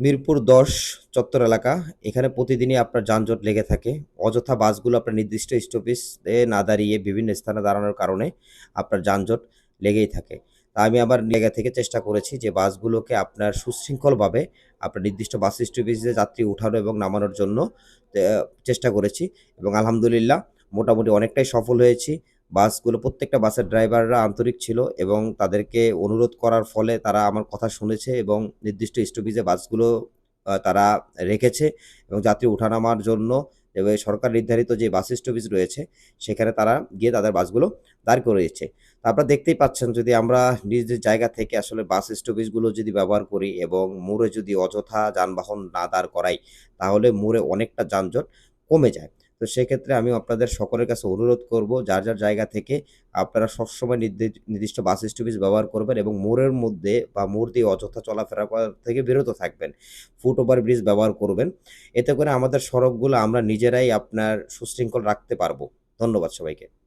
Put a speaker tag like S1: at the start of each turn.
S1: মিরপুর দশ চত্বর এলাকা। এখানে প্রতিদিনই আপনার যানজট লেগে থাকে। অযথা বাসগুলো আপনার নির্দিষ্ট স্টপেজে না দাঁড়িয়ে বিভিন্ন স্থানে দাঁড়ানোর কারণে আপনার যানজট লেগেই থাকে। তা আমি আমার জায়গা থেকে চেষ্টা করেছি যে বাসগুলোকে আপনার সুশৃঙ্খলভাবে আপনার নির্দিষ্ট বাস স্টপেজে যাত্রী উঠানো এবং নামানোর জন্য চেষ্টা করেছি এবং আলহামদুলিল্লাহ মোটামুটি অনেকটাই সফল হয়েছি। বাসগুলো, প্রত্যেকটা বাসের ড্রাইভাররা আন্তরিক ছিল এবং তাদেরকে অনুরোধ করার ফলে তারা আমার কথা শুনেছে এবং নির্দিষ্ট স্টপেজে বাসগুলো তারা রেখেছে এবং যাত্রী ওঠানামার জন্য এবং সরকার নির্ধারিত যে বাস স্টপেজ রয়েছে, সেখানে তারা গিয়ে তাদের বাসগুলো দাঁড় করিয়েছে। তা আপনারা দেখতেই পাচ্ছেন যদি আমরা নিজ নিজ জায়গা থেকে আসলে বাস স্টপেজগুলো যদি ব্যবহার করি এবং মোড়ে যদি অযথা যানবাহন না দাঁড় করাই তাহলে মোড়ে অনেকটা যানজট কমে যায়। তো সেক্ষেত্রে আমি আপনাদের সকলের কাছে অনুরোধ করব, যার যার জায়গা থেকে আপনারা সবসময় নির্দি- নির্দিষ্ট বাস স্টপেজ ব্যবহার করবেন এবং মোড়ের মধ্যে বা মোড় দিয়ে অযথা চলাফেরা করা থেকে বিরত থাকবেন। ফুট ওভার ব্রিজ ব্যবহার করবেন। এতে করে আমাদের সড়কগুলো আমরা নিজেরাই আপনার সুশৃঙ্খল রাখতে পারব। ধন্যবাদ সবাইকে।